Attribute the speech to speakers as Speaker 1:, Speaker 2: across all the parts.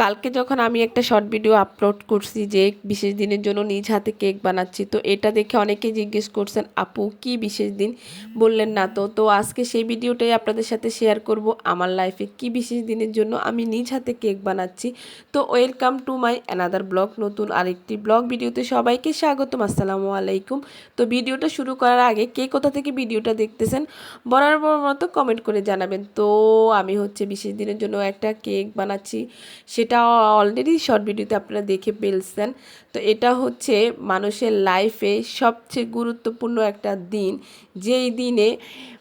Speaker 1: কালকে যখন আমি একটা শর্ট ভিডিও আপলোড করছি যে বিশেষ দিনের জন্য নিজ হাতে কেক বানাচ্ছি, তো এটা দেখে অনেকে জিজ্ঞেস করছেন, আপু, কি বিশেষ দিন? বললেন, না তো। তো আজকে সেই ভিডিওটাই আপনাদের সাথে শেয়ার করব, আমার লাইফে কি বিশেষ দিনের জন্য আমি নিজ হাতে কেক বানাচ্ছি। তো welcome to my another blog নতুন আরেকটি ব্লগ ভিডিওতে সবাইকে স্বাগতম, আসসালামু আলাইকুম। তো ভিডিওটা শুরু করার আগে কে কোথা থেকে ভিডিওটা দেখতেছেন, বরাবর মতো কমেন্ট করে জানাবেন। তো আমি হচ্ছে বিশেষ দিনের জন্য একটা কেক বানাচ্ছি সেটা অলরেডি শর্ট ভিডিওতে আপনারা দেখে পেলছেন তো এটা হচ্ছে মানুষের লাইফে সবচেয়ে গুরুত্বপূর্ণ একটা দিন। যেই দিনে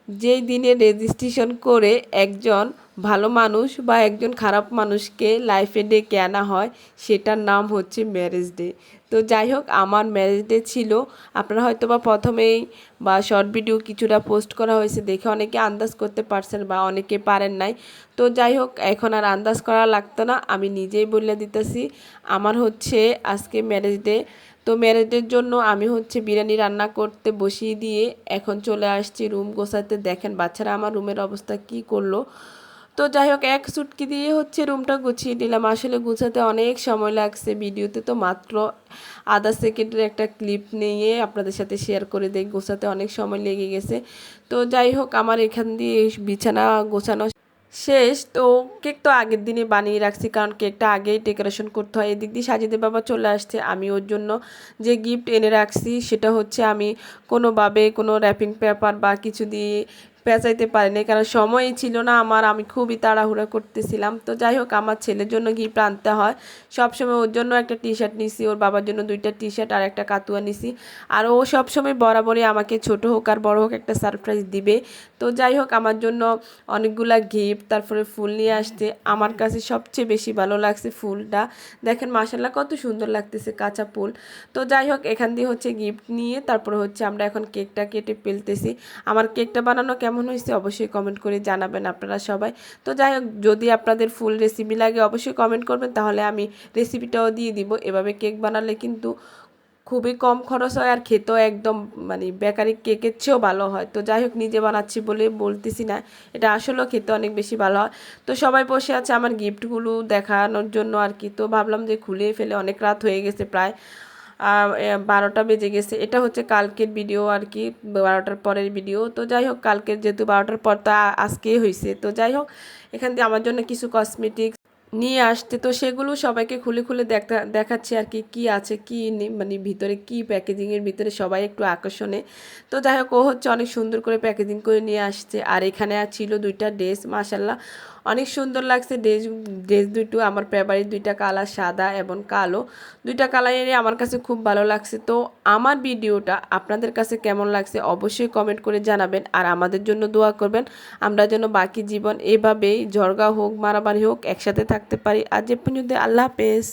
Speaker 1: যেই দিনে রেজিস্ট্রেশন করে একজন ভালো মানুষ বা একজন খারাপ মানুষকে লাইফে ডেকে আনা হয়, সেটার নাম হচ্ছে ম্যারেজ ডে তো যাই হোক, আমার ম্যারেজ ডে ছিল। আপনারা হয়তো বা প্রথমেই বা শর্ট ভিডিও কিছুটা পোস্ট করা হয়েছে, দেখে অনেকে আন্দাজ করতে পারছেন বা অনেকে পারেন নাই। তো যাই হোক, এখন আর আন্দাজ করা লাগতো না। আমি নিজেই বলে দিতেছি, আমার হচ্ছে আজকে ম্যারেজ ডে তো ম্যারেজের জন্য আমি হচ্ছে বিরিয়ানি রান্না করতে বসিয়ে দিয়ে এখন চলে আসছি রুম গোছাতে। দেখেন বাচ্চারা আমার রুমের অবস্থা কি করল। তো যাই হোক, এক সুটকি দিয়ে হচ্ছে রুমটা গুছিয়ে দিলাম আসলে গুছাতে অনেক সময় লাগছে। ভিডিওতে তো মাত্র আধা সেকেন্ডের একটা ক্লিপ নিয়ে আপনাদের সাথে শেয়ার করে দেয় গোছাতে অনেক সময় লেগে গেছে। তো যাই হোক, আমার এখান দিয়ে বিছানা গোছানো শেষ। তো কেক তো আগের দিনে বানিয়ে রাখছি, কারণ কেকটা আগেই ডেকোরেশন করতে হয়। এদিক দিয়ে সাজিদে বাবা চলে আসছে, আমি ওর জন্য যে গিফট এনে রাখছি, সেটা হচ্ছে আমি কোনোভাবে কোনো র্যাপিং পেপার বা কিছু দিয়ে পেঁচাইতে পারিনি, কারণ সময়ই ছিল না আমার, আমি খুবই তাড়াহুড়া করতেছিলাম। তো যাই হোক, আমার ছেলের জন্য গিফট আনতে হয়। সবসময় ওর জন্য একটা টি শার্ট নিছি, ওর বাবার জন্য দুইটা টি শার্ট আর একটা কাতুয়া নিছি। আর ও সবসময় বরাবরই আমাকে ছোট হোক আর বড় হোক একটা সারপ্রাইজ দিবে। তো যাই হোক, আমার জন্য অনেকগুলা গিফট তারপরে ফুল নিয়ে আসতে আমার কাছে সবচেয়ে বেশি ভালো লাগছে ফুলটা। দেখেন মাসাল্লাহ কত সুন্দর লাগতেছে কাঁচা ফুল। তো যাই হোক, এখান দিয়ে হচ্ছে গিফট নিয়ে, তারপরে হচ্ছে আমরা এখন কেকটা কেটে ফেলতেছি। আমার কেকটা বানানো কেমন কেমন হয়েছে অবশ্যই কমেন্ট করে জানাবেন আপনারা সবাই। তো যাই হোক, যদি আপনাদের ফুল রেসিপি লাগে, অবশ্যই কমেন্ট করবেন, তাহলে আমি রেসিপিটাও দিয়ে দিব। এভাবে কেক বানালে কিন্তু খুবই কম খরচ হয় আর খেতেও একদম মানে বেকারি কেকের চেয়েও ভালো হয়। তো যাই হোক, নিজে বানাচ্ছি বলে বলতেছি না, এটা আসলেও খেতে অনেক বেশি ভালো হয়। তো সবাই বসে আছে আমার গিফটগুলো দেখানোর জন্য আর কি। তো ভাবলাম যে খুলে ফেলে, অনেক রাত হয়ে গেছে প্রায়। বারোটা বেজে গেছে। এটা হচ্ছে কালকের ভিডিও আর কি, বারোটার পরের ভিডিও তো যাই হোক, কালকের যেহেতু বারোটার পর তো আজকেই হয়েছে তো যাই হোক, এখান দিয়ে আমার জন্য কিছু কসমেটিক্স নিয়ে আসতে তো সেগুলো সবাইকে খুলে খুলে দেখা, দেখাচ্ছি আর কি, কী আছে, কি মানে ভিতরে কি প্যাকেজিংয়ের ভিতরে সবাই একটু আকর্ষণে। তো যাই হোক, ও হচ্ছে অনেক সুন্দর করে প্যাকেজিং করে নিয়ে আসছে। আর এখানে ছিল দুইটা ড্রেস মাসাল্লাহ অনেক সুন্দর লাগছে ড্রেস ড্রেস দুটো, আমার ফেভারিট দুইটা কালার সাদা এবং কালো। দুইটা কালারেরই আমার কাছে খুব ভালো লাগছে। তো আমার ভিডিওটা আপনাদের কাছে কেমন লাগছে অবশ্যই কমেন্ট করে জানাবেন আর আমাদের জন্য দোয়া করবেন। আমরা যেন বাকি জীবন এভাবেই ঝরগা হোক, মারামারি হোক, একসাথে থাকতে পারি। আর যে পর্যন্ত আল্লাহ হাফেজ।